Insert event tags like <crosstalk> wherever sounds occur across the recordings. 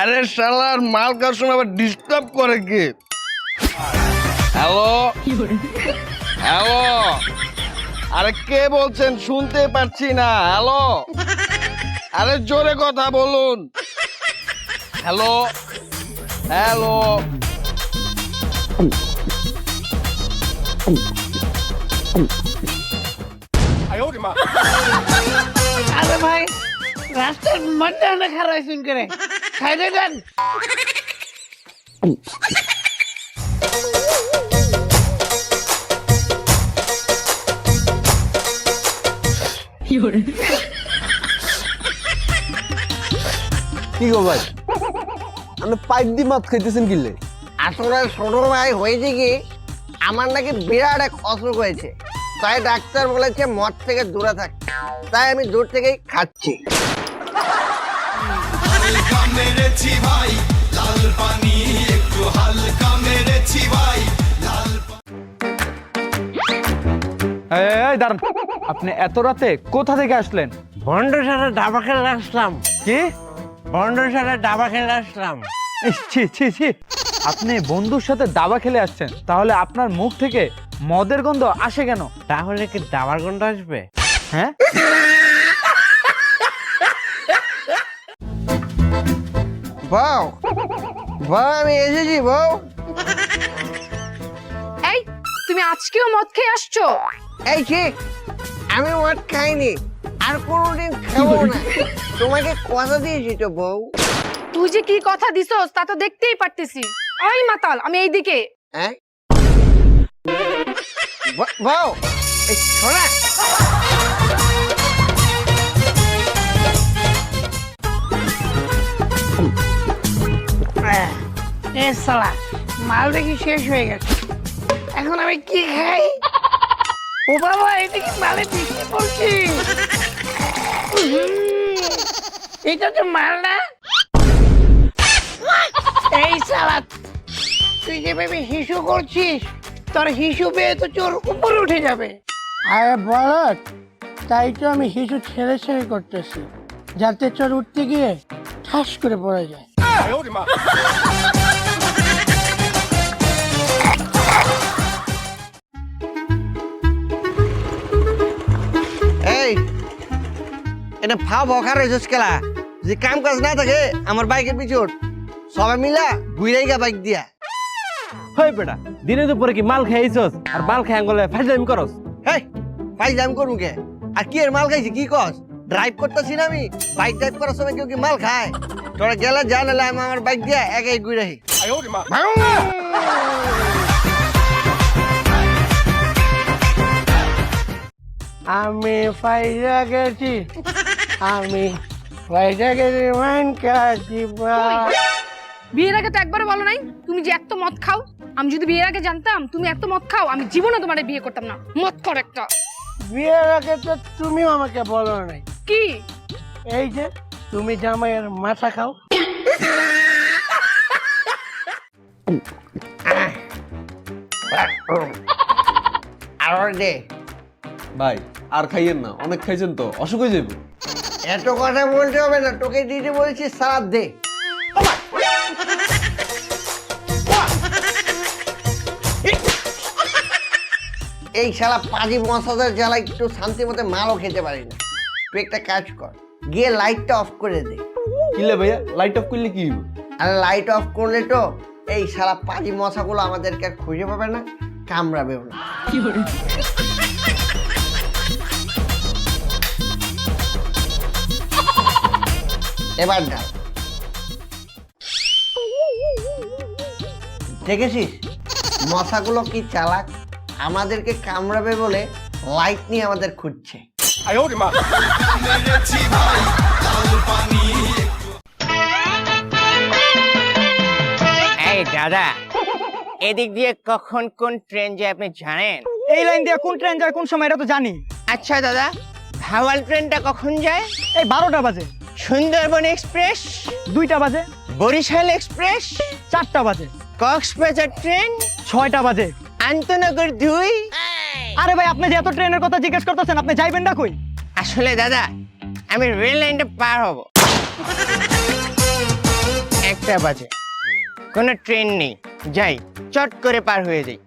আরে শালার মাল কার সময় আবার ডিস্টার্ব করে কে? হ্যালো হ্যালো আরে কে বলছেন? শুনতে পাচ্ছি না। হ্যালো আরে জোরে কথা বলুন। হ্যালো হ্যালো আরে ভাই, রাস্তার মধ্যে অনেক শুন করে সাইডে যান কি গো ভাই? আপনি পাইপ দিয়ে মাছ খাইতেছেন কিনলে আসলে ছোট ভাই হয়েছে কি আমার নাকি বিরাট এক অসুখ হয়েছে। তাই ডাক্তার বলেছে মদ থেকে দূরে থাক। তাই আমি দূর থেকেই খাচ্ছি। হালকা মেরেছি ভাই। লাল পানি একটু হালকা মেরেছি ভাই। লাল এই, এই, এই, দাঁড়ান। আপনি এত রাতে কোথা থেকে আসলেন? বন্ডের সাথে ডাবা খেলে আসলাম। কি? বন্ডের সাথে ডাবা খেলে আসলাম। ইস, ছি ছি ছি। আপনি বন্ধুর সাথে দাবা খেলে আসছেন। তাহলে আপনার মুখ থেকে মদের গন্ধ আসে কেন? তাহলে কি দাবার গন্ধ আসবে? হ্যাঁ? বউ। বউ আমি এসেছি বউ। এই তুমি আজকেও মদ খেয়ে আসছো? এই ঠিক আমি মদ খাইনি। আর কোনোদিন খাব না। তোমাকে কথা দিয়েছি তো বউ। তুই যে কি কথা দিছস তা তো দেখতেই পারতেছি। ওই মাতাল আমি এইদিকে। হ্যাঁ? ব- বউ এই শোনা। এ, সালা, মাল দেখি শেষ হয়ে গেছে। এখন আমি কি খাই? ও বাবা এটা কি মালে বৃষ্টি পড়ছে। এটা তো মাল না। এই সালা, তুই যেভাবে হিসু করছিস, তোর হিসু পেয়ে তো চোর উপরে উঠে যাবে। আরে বলত তাই তো আমি হিসু ছেড়ে ছেড়ে করতেছি, যাতে চোর উঠতে গিয়ে ঠাস করে পড়ে যায়। এই এটা ফাও ভখার হয়েছিস খেলা যে কাম কাজ না থাকে আমার বাইকের পিছন সবাই মিলা ঘুরে গা বাইক দিয়া হই বেটা দিনে দুপুরে কি মাল খাইছস আর মাল খাই আঙ্গলে ফাইজলামি করস হেই বাইক জাম করুন কে আর কি এর মাল খাইছি কি কস ড্রাইভ করতেছি না আমি। বাইক ড্রাইভ করার সময় কেউ কি মাল খায়? তোরা গেলে যা নাহলে আমি আমার বাইক দিয়া একাই ঘুরে আমি ফাইজা গেছি আমি ফাইজা গেছি মান কাছি বিয়ের আগে তো একবারও বলো নাই তুমি যে এত মদ খাও আমি যদি বিয়ের আগে জানতাম তুমি এত মদ খাও আমি জীবনে তোমার বিয়ে করতাম না। মদ কর একটা। বিয়ের আগে তো তুমিও আমাকে বলো নাই। কি? এই যে তুমি জামাইয়ের মাথা খাও। আর দে ভাই আর খাইয়েন না অনেক খাইছেন তো অসুখ হয়ে যাবে এত কথা বলতে হবে না তোকে দিতে বলছি সালাদ দে। এই শালা পাজি মশাদের জ্বালা একটু শান্তি মতো মালও খেতে পারি না। তুই একটা কাজ কর গিয়ে লাইটটা অফ করে দে। কিলে ভাইয়া? লাইট অফ করলে কি হইব? আর লাইট অফ করলে তো এই শালা পাজি মশাগুলো আমাদেরকে আর খুঁজে পাবে না কামড়াবেও না। এবার ডাল। দেখেছিস? মশাগুলো কি চালাক আমাদেরকে কামড়াবে বলে লাইট নিয়ে আমাদের খুঁজছে। এই দাদা এদিক দিয়ে কখন কোন ট্রেন যায় আপনি জানেন? এই লাইন দিয়ে কোন ট্রেন যায় কোন সময় এটা তো জানি। আচ্ছা দাদা ভাওয়াল ট্রেনটা কখন যায়? এই বারোটা বাজে। সুন্দরবন এক্সপ্রেস দুইটা বাজে। বরিশাল এক্সপ্রেস চারটা বাজে। কক্সবাজার ট্রেন ছয়টা বাজে। আন্তনগর দুই? আরে ভাই আপনি যে এত ট্রেনের কথা জিজ্ঞেস করতেছেন আপনি যাইবেন না কই? আসলে দাদা আমি রেল লাইনটা পার হব। চারটা বাজে। কোনো ট্রেন নেই। যাই চট করে পার হয়ে যাই।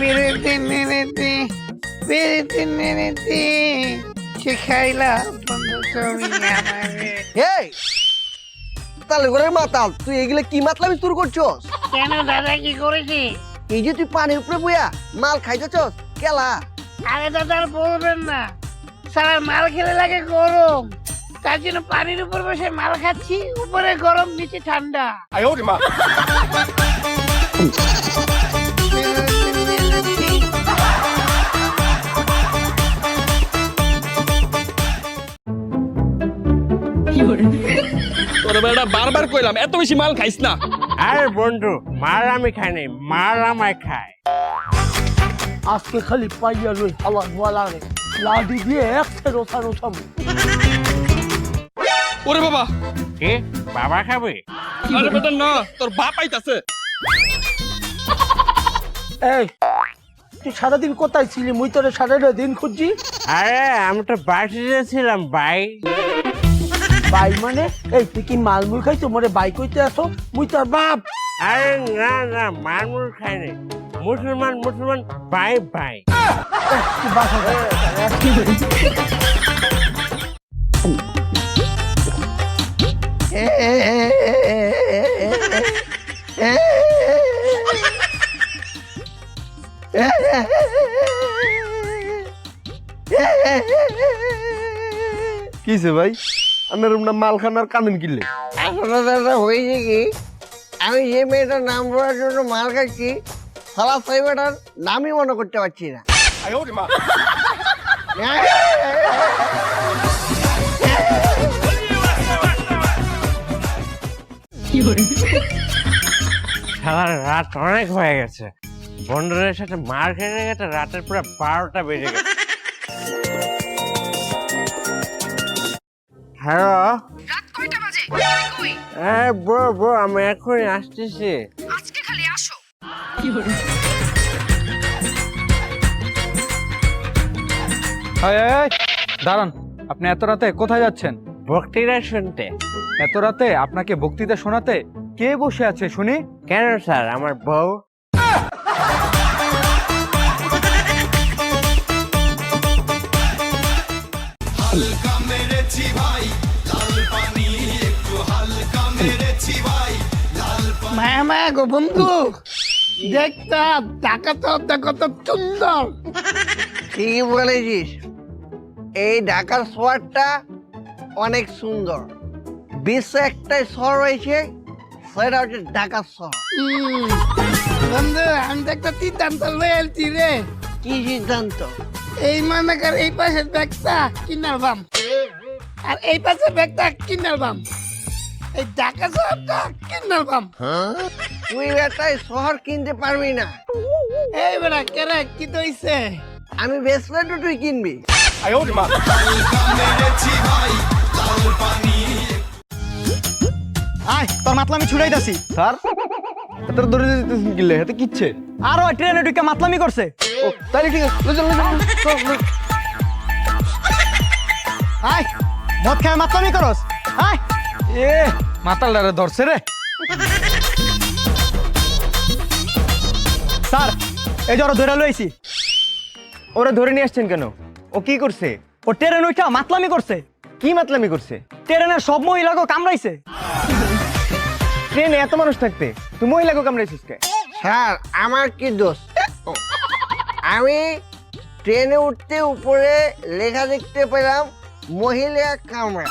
নেড়েতে নেড়েতে শেখাইলা বন্ধু তুমি আমারে এই! তাহলে করে মাতাল। তুই এগুলো কি মাতলামি শুরু করছস? কেন দাদা কি করেছি? এই যে তুই পানির উপরে বইয়া মাল খাইতেছস কেলা। আরে দাদা আর বলবেন না। সারা মাল খেলে লাগে গরম। তার জন্য পানির উপর বসে মাল খাচ্ছি উপরে গরম নিচে ঠান্ডা। বেটা বারবার কইলাম এত বেশি মাল খাইস না। আরে বন্ধু মার আমি খাই নাই মার আমায় খায়। আজকে খালি পাইয়া লই ধোয়া লাগে লাডি দিয়ে রোসা ওরে বাবা। কে? বাবা খাবে? আরে বেটা না তোর বাপ আইতাছে। এই তুই সারাদিন কোথায় ছিলি? মুই তোরে সারাটা দিন খুঁজছি। আরে আমি তো বাড়িতে ছিলাম ভাই। বাই মানে? এই তুই কি মালমুল খাইছো? মোরে বাই কইতে আসো মুই তোর বাপ। আরে না না মুর খাই নাই। মুসলমান মুসলমান ভাই ভাই তুই বাসা ভাই? আপনার না মাল খানার কানেন কিনলে আসলে দাদা হয়েছে কি? আমি যে মেয়েটার নাম বলার জন্য মাল খাচ্ছি সালা সেই মেয়েটার নামই মনে করতে পারছি না। সারা রাত অনেক হয়ে গেছে। বন্ধুদের সাথে মার খেতে গেছে রাতের পুরো বারোটা বেজে গেছে। হ্যালো? রাত কয়টা বাজে? তুমি কই? হ্যাঁ ব্রো ব্রো আমি এখনই আসতেছি। আজকে খালি আসো। এই, এই, এই, দাঁড়ান আপনি এত রাতে কোথায় যাচ্ছেন? বক্তৃতা শুনতে। এত রাতে আপনাকে বক্তৃতা শোনাতে কে বসে আছে শুনি? কেন স্যার আমার বউ? মায়া মায়া গো বন্ধু। দেখতাম টাকা তো কত সুন্দর ঠিকই বলেছিস। এই ঢাকার শহরটা অনেক সুন্দর। বিশ্বে একটাই শহর রয়েছে সেটা হচ্ছে ঢাকা শহর। হুম। বন্ধু আমি তো একটা সিদ্ধান্ত লয়ে আলছি রে। কি সিদ্ধান্ত? এই মনে এই পাশের ব্যাগটা কিনার বাম। আর এই পাশের ব্যাগটা কিনার বাম। এই শহরটা তুই বেটাই শহর কিনতে পারবি না। এই বেড়া কেরে কি দইছে আমি বেচলে তো তুই কিনবি। আয় তোর মাতলামি ছুড়াই দাসি স্যার যেতেছেন কিনলে এতে কিচ্ছে। আর ওই ট্রেনে ঢুকে মাতলামি করছে। ও তাহলে ঠিক আছে চল, চল। আয় মদ খায় মাতলামি করস। আয়। এ ধরছে রে। স্যার, এই জড়ো ধরে লইছি ওরা ধরে নিয়ে আসছেন কেন? ও কি করছে? ও ট্রেন উঠা মাতলামি করছে। কি মাতলামি করছে? ট্রেনের সব মহিলাকে কামড়াইছে। ট্রেনে এত মানুষ থাকতে, তুই মহিলাকে কামড়াইছিস কে? স্যার, আমার কি দোষ? আমি ট্রেনে উঠতে উপরে লেখা দেখতে পেলাম, মহিলা কামড়া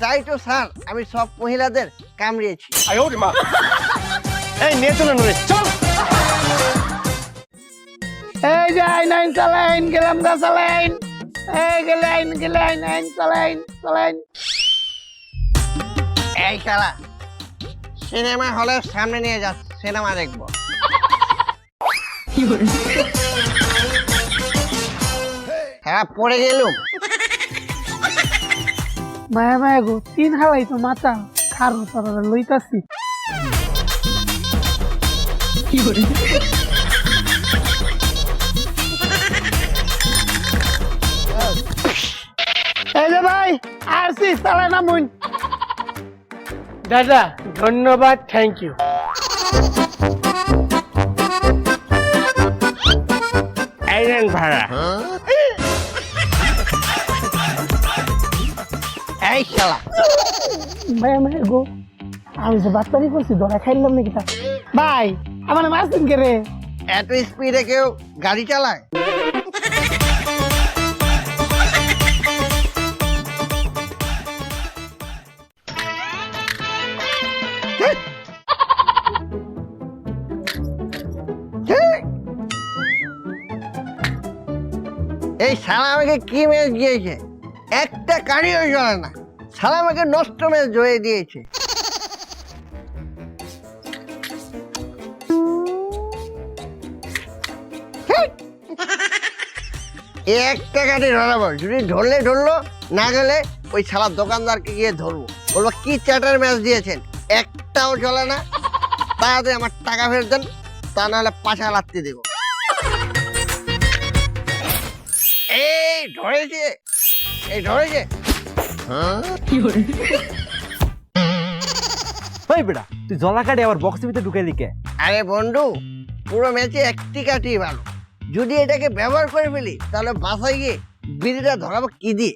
তাই তো স্যার আমি সব মহিলাদের কামড়িয়েছি। <laughs> এই নিয়ে চল এই যে আইন আইন চালাইন গেলাম গা চালাইন এই গেলে আইন গেলে আইন আইন চালাইন চালাইন এই খেলা সিনেমা হলের সামনে নিয়ে যাচ্ছে সিনেমা দেখব। হ্যাঁ পড়ে গেলুম। মায়া মায়া গো তিন হালাই তো মাথা। খারো তারা লইতাছি। কি করে এই যে ভাই আসি সালা নামুন দাদা ধন্যবাদ থ্যাংক ইউ আইরন ভাড়া। হ্যাঁ? শালা ভাই আমি গো আমি যে বাটপারি করছি ধরা খাইলাম নাকি তা? ভাই আমার মাছ দিন কে রে? এত স্পিডে কেউ গাড়ি চালায়? এই শালা আমাকে কি মেয়ে দিয়েছে? একটা কারিও চলে না। শালা আমাকে নষ্ট ম্যাচ জয়ে দিয়েছে। একটা কাঠি ধরাবো যদি ধরলে ধরলো, না গেলে ওই শালা দোকানদারকে গিয়ে ধরবো। বলব, কি চ্যাটার ম্যাচ দিয়েছেন? একটাও চলে না। তাড়াতাড়ি আমার টাকা ফেরত দেন, তা নাহলে পাশা লাগতে দেবো। এই, ধরেছে। এই, ধরেছে। <laughs> ওই বেটা তুই জলা কাটে আবার বক্সের ভিতরে ঢুকে দিকে আরে বন্ধু পুরো ম্যাচে একটি কাটি ভালো। যদি এটাকে ব্যবহার করে ফেলি তাহলে বাসায় গিয়ে বিড়িটা ধরাবো কি দিয়ে?